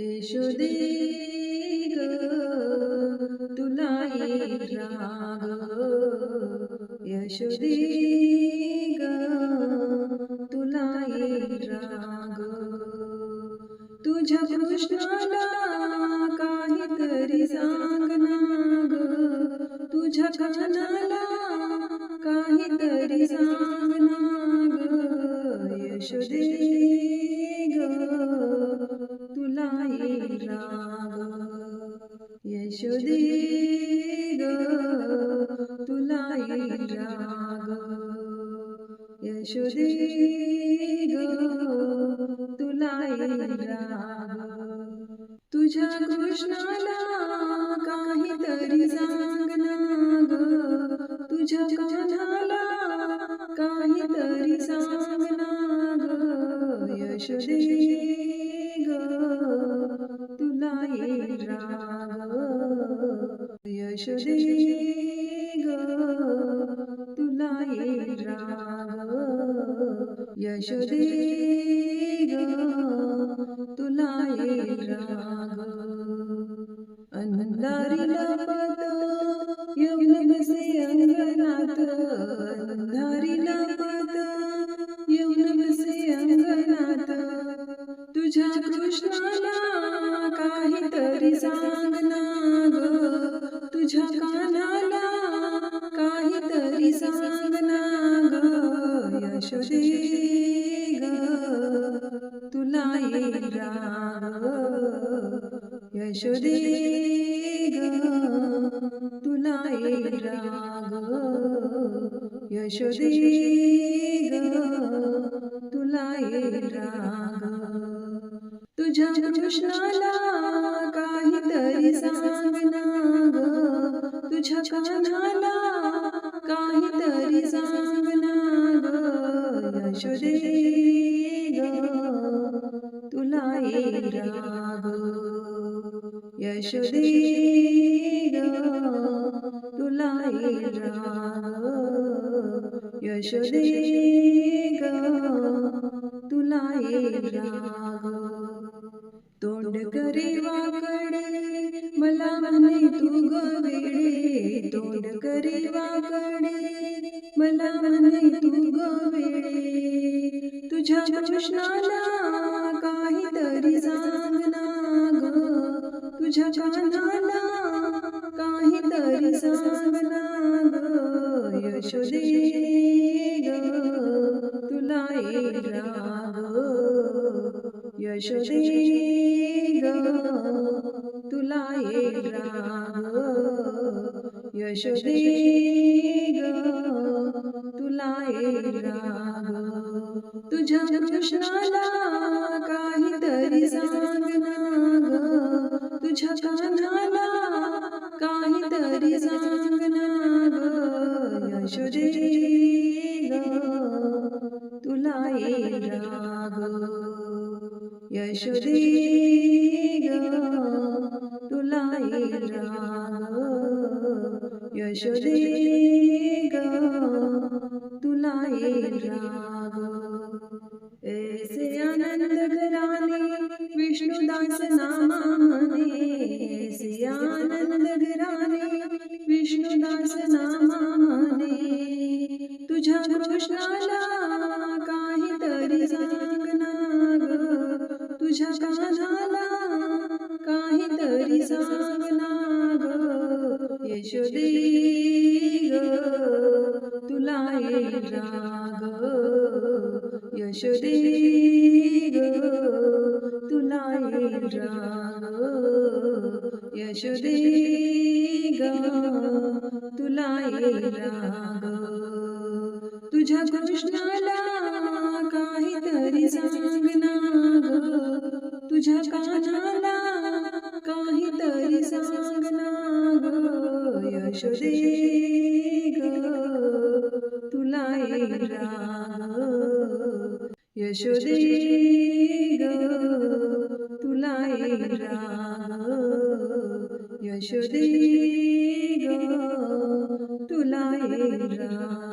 यशोदे ग तुला येईल राग यशोदे ग तुला येईल राग। तुझ्या कृष्णाला काहीतरी सांग ना ग तुझ्या कानाला राग यशोदे ग तुला येईल राग। यशोदे ग तुला येईल राग। तुझ्या कृष्णाला काहीतरी सांग ना ग तुझ्या कानाला काहीतरी सांग ना ग यशोदे यशोदे ग तुला येईल राग. यशोदे ग तुला येईल राग. अंधारी लपत येऊन बसे अंगणात. अंधारी लपत येऊन बसे अंगणात. तुझ्या कृष्णाला यशोदे ग तुला राग यशोदे तुला राग तुझ्या कृष्णाला काहीतरी सांग ना ग तुझ्या कानाला काहीतरी सांग ना ग यशोदे तुला राग यशोदे तुला यशोदे तुला तोंड करे वाकडे मला म्हणे तू वेळे तोंड करे वाकडे मला म्हणे तू वेळे तुझ्या कृष्णाला काहीतरी सांगना तुझ्या कानाला काहीतरी सांग. ना ग यशोदे ग तुला येईल राग यशोदे ग तुला येईल राग यशोदे ग तुला येईल राग. तुझ्या कृष्णाला काहीतरी सांग ना ग यशोदे ग तुला येईल राग यशोदे ग ऐसे आनंद घराने विष्णुदास नामा म्हणे ऐसे आनंद घराने म्हणे तुझ्या कृष्णाला काहीतरी ना ग तुझ्या कानाला काहीतरी ना ग यशोदे ग तुला येईल राग. यशोदे ग तुला राग. यशोदे ग राग तुझ्या कृष्णाला काहीतरी सांग ना ग। तुझ्या कानाला काहीतरी सांग ना ग यशोदे ग। तुला राग। यशोदे ग। तुला राग। यशोदे llorar.